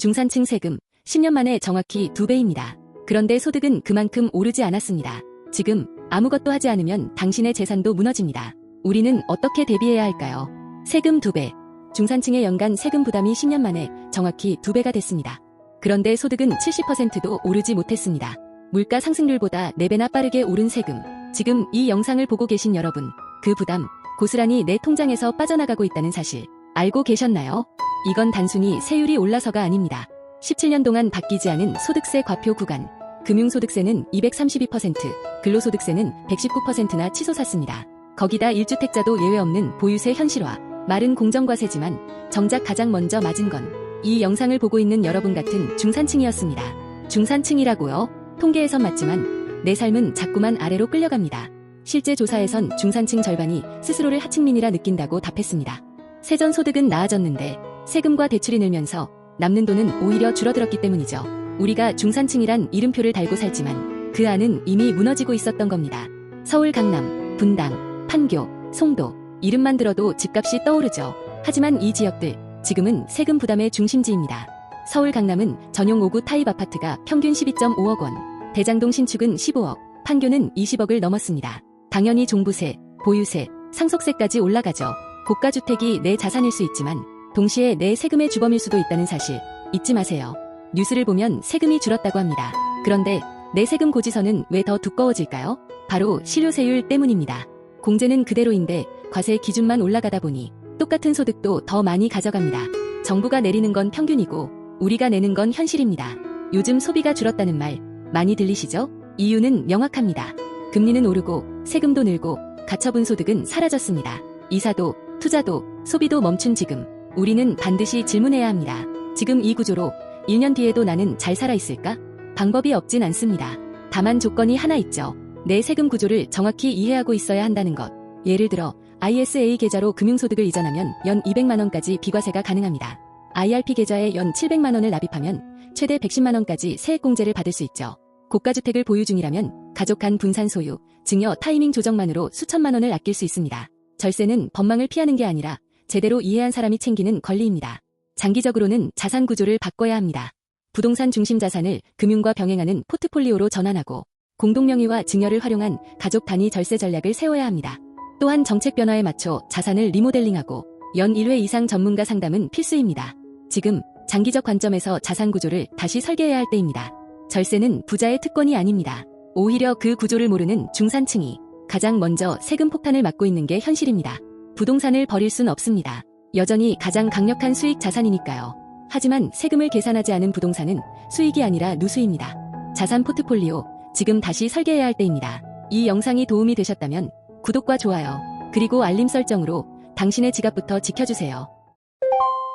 중산층 세금 10년 만에 정확히 2배입니다. 그런데 소득은 그만큼 오르지 않았습니다. 지금 아무것도 하지 않으면 당신의 재산도 무너집니다. 우리는 어떻게 대비해야 할까요? 세금 2배. 중산층의 연간 세금 부담이 10년 만에 정확히 2배가 됐습니다. 그런데 소득은 70%도 오르지 못했습니다. 물가 상승률보다 4배나 빠르게 오른 세금. 지금 이 영상을 보고 계신 여러분, 그 부담 고스란히 내 통장에서 빠져나가고 있다는 사실 알고 계셨나요? 이건 단순히 세율이 올라서가 아닙니다. 17년 동안 바뀌지 않은 소득세 과표 구간. 금융소득세는 232%, 근로소득세는 119%나 치솟았습니다. 거기다 1주택자도 예외 없는 보유세 현실화, 말은 공정과세지만 정작 가장 먼저 맞은 건 이 영상을 보고 있는 여러분 같은 중산층이었습니다. 중산층이라고요? 통계에선 맞지만 내 삶은 자꾸만 아래로 끌려갑니다. 실제 조사에선 중산층 절반이 스스로를 하층민이라 느낀다고 답했습니다. 세전 소득은 나아졌는데 세금과 대출이 늘면서 남는 돈은 오히려 줄어들었기 때문이죠. 우리가 중산층이란 이름표를 달고 살지만 그 안은 이미 무너지고 있었던 겁니다. 서울 강남, 분당, 판교, 송도 이름만 들어도 집값이 떠오르죠. 하지만 이 지역들 지금은 세금 부담의 중심지입니다. 서울 강남은 전용 5구 타입 아파트가 평균 12.5억 원, 대장동 신축은 15억, 판교는 20억을 넘었습니다. 당연히 종부세, 보유세, 상속세까지 올라가죠. 고가주택이 내 자산일 수 있지만 동시에 내 세금의 주범일 수도 있다는 사실 잊지 마세요. 뉴스를 보면 세금이 줄었다고 합니다. 그런데 내 세금 고지서는 왜 더 두꺼워질까요? 바로 실효세율 때문입니다. 공제는 그대로인데 과세 기준만 올라가다 보니 똑같은 소득도 더 많이 가져갑니다. 정부가 내리는 건 평균이고 우리가 내는 건 현실입니다. 요즘 소비가 줄었다는 말 많이 들리시죠? 이유는 명확합니다. 금리는 오르고 세금도 늘고 가처분 소득은 사라졌습니다. 이사도, 투자도, 소비도 멈춘 지금 우리는 반드시 질문해야 합니다. 지금 이 구조로 1년 뒤에도 나는 잘 살아 있을까? 방법이 없진 않습니다. 다만 조건이 하나 있죠. 내 세금 구조를 정확히 이해하고 있어야 한다는 것. 예를 들어 ISA 계좌로 금융소득을 이전하면 연 200만원까지 비과세가 가능합니다. IRP 계좌에 연 700만원을 납입하면 최대 110만원까지 세액공제를 받을 수 있죠. 고가주택을 보유 중이라면 가족 간 분산 소유, 증여 타이밍 조정만으로 수천만원을 아낄 수 있습니다. 절세는 법망을 피하는 게 아니라 제대로 이해한 사람이 챙기는 권리입니다. 장기적으로는 자산 구조를 바꿔야 합니다. 부동산 중심 자산을 금융과 병행하는 포트폴리오로 전환하고 공동명의와 증여를 활용한 가족 단위 절세 전략을 세워야 합니다. 또한 정책 변화에 맞춰 자산을 리모델링하고 연 1회 이상 전문가 상담은 필수입니다. 지금 장기적 관점에서 자산 구조를 다시 설계해야 할 때입니다. 절세는 부자의 특권이 아닙니다. 오히려 그 구조를 모르는 중산층이 가장 먼저 세금 폭탄을 맞고 있는 게 현실입니다. 부동산을 버릴 순 없습니다. 여전히 가장 강력한 수익 자산이니까요. 하지만 세금을 계산하지 않은 부동산은 수익이 아니라 누수입니다. 자산 포트폴리오 지금 다시 설계해야 할 때입니다. 이 영상이 도움이 되셨다면 구독과 좋아요 그리고 알림 설정으로 당신의 지갑부터 지켜주세요.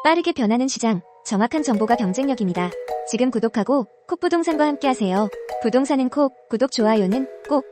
빠르게 변하는 시장, 정확한 정보가 경쟁력입니다. 지금 구독하고 콕부동산과 함께하세요. 부동산은 콕, 구독, 좋아요는 꼭.